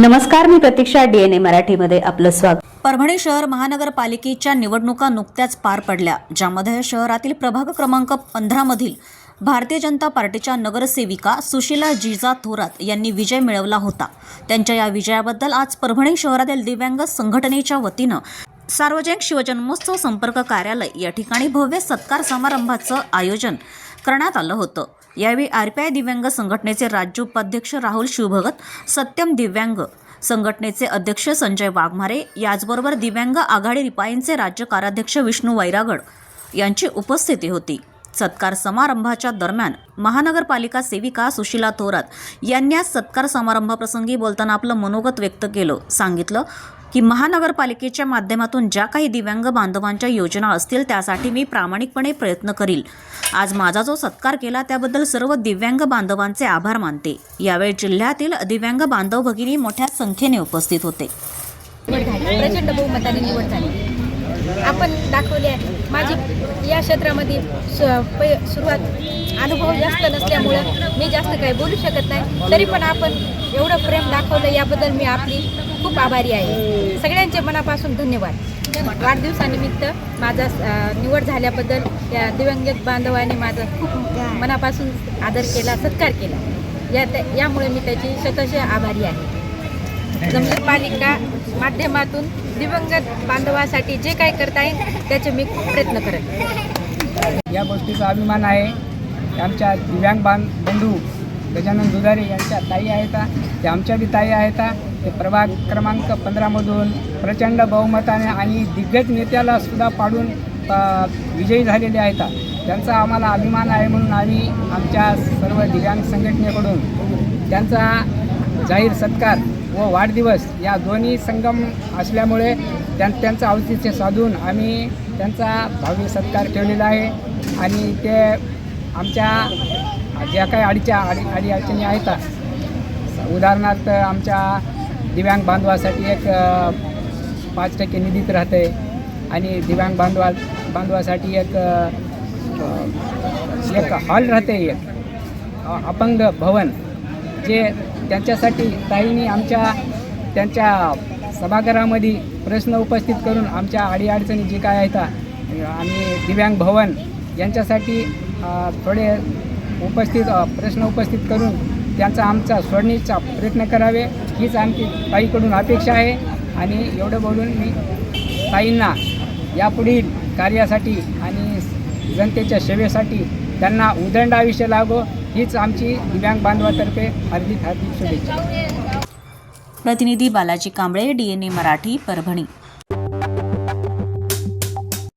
नमस्कार मी प्रतीक्षा डीएनए मराठीमध्ये आपलं स्वागत. परभणी शहर महानगरपालिकेच्या निवडणुका नुकत्याच पार पडल्या ज्यामध्ये शहरातील प्रभाग क्रमांक पंधरामधील भारतीय जनता पार्टीच्या नगरसेविका सुशीला जिजा थोरात यांनी विजय मिळवला होता. त्यांच्या या विजयाबद्दल आज परभणी शहरातील दिव्यांग संघटनेच्या वतीनं सार्वजनिक शिवजन्मोत्सव संपर्क कार्यालय या ठिकाणी भव्य सत्कार समारंभाचं आयोजन करण्यात आलं होतं. यावेळी आर पी आय दिव्यांग संघटनेचे राज्य उपाध्यक्ष राहुल शिवभगत सत्यम दिव्यांग संघटनेचे अध्यक्ष संजय वाघमारे याचबरोबर दिव्यांग आघाडी रिपाईंचे राज्य कार्याध्यक्ष विष्णू वैरागड यांची उपस्थिती होती. सत्कार समारंभाच्या दरम्यान महानगरपालिका सेविका सुशीला थोरात यांनी आज सत्कार समारंभाप्रसंगी बोलताना आपलं मनोगत व्यक्त केलं. सांगितलं की महानगरपालिकेच्या माध्यमातून ज्या काही दिव्यांग बांधवांच्या योजना असतील त्यासाठी मी प्रामाणिकपणे प्रयत्न करील. आज माझा जो सत्कार केला त्याबद्दल सर्व दिव्यांग बांधवांचे आभार मानते. यावेळी जिल्ह्यातील दिव्यांग बांधव भगिनी मोठ्या संख्येने उपस्थित होते. प्रचंड बहुमताने निवड झाली. आपण दाखवले आहे. माझी या क्षेत्रामध्ये सु- पै- सुरुवात अनुभव जास्त नसल्यामुळं मी जास्त काही बोलू शकत नाही. तरी पण आपण एवढं प्रेम दाखवलं याबद्दल मी आपली खूप आभारी आहे. सगळ्यांचे मनापासून धन्यवाद. वाढदिवसानिमित्त माझा निवड झाल्याबद्दल या दिवंगत बांधवाने माझा खूप मनापासून आदर केला सत्कार केला. या यामुळे मी त्याची स्वतःशी आभारी आहे. जमले पालिका माध्यमातून दिवंगत बांधवासाठी जे काय करता येईल त्याचे मी खूप प्रयत्न करेन या गोष्टीचा अभिमान आहे आमच्या दिव्यांग बांध बंधू गजानन दुधारे यांच्या ताई आहेत ते आमच्या बी ताई आहेत. ते प्रभाग क्रमांक पंधरामधून प्रचंड बहुमताने आणि दिग्गज नेत्याला सुद्धा पाडून विजयी झालेले आहेत. त्यांचा आम्हाला अभिमान आहे म्हणून आम्ही आमच्या सर्व दिव्यांग संघटनेकडून त्यांचा जाहीर सत्कार व वाढदिवस या दोन्ही संगम असल्यामुळे त्यां त्यांचं औचित्य साधून आम्ही त्यांचा भावी सत्कार ठेवलेला आहे. आणि ते आमच्या ज्या काही अडीच्या अडी अडी अडचणी आहेत उदाहरणार्थ आमच्या दिव्यांग बांधवासाठी एक पाच टक्के निधीत राहते आणि दिव्यांग बांधवा बांधवासाठी एक एक हॉल राहते एक अपंग भवन जे त्यांच्यासाठी ताईंनी आमच्या त्यांच्या सभागृहामध्ये प्रश्न उपस्थित करून आमच्या अडीअडचणी जे काय आहेत आम्ही दिव्यांग भवन यांच्यासाठी थोडे उपस्थित प्रश्न उपस्थित करून त्यांचा आमचा सोडणीचा प्रयत्न करावे हीच आमची ताईकडून अपेक्षा आहे. आणि एवढं बोलून मी ताईंना यापुढील कार्यासाठी आणि जनतेच्या सेवेसाठी त्यांना उदंड आयुष्य लागो हीच आमची दिव्यांग बांधवातर्फे हार्दिक हार्दिक शुभेच्छा. प्रतिनिधी बालाजी कांबळे डीएनए मराठी परभणी.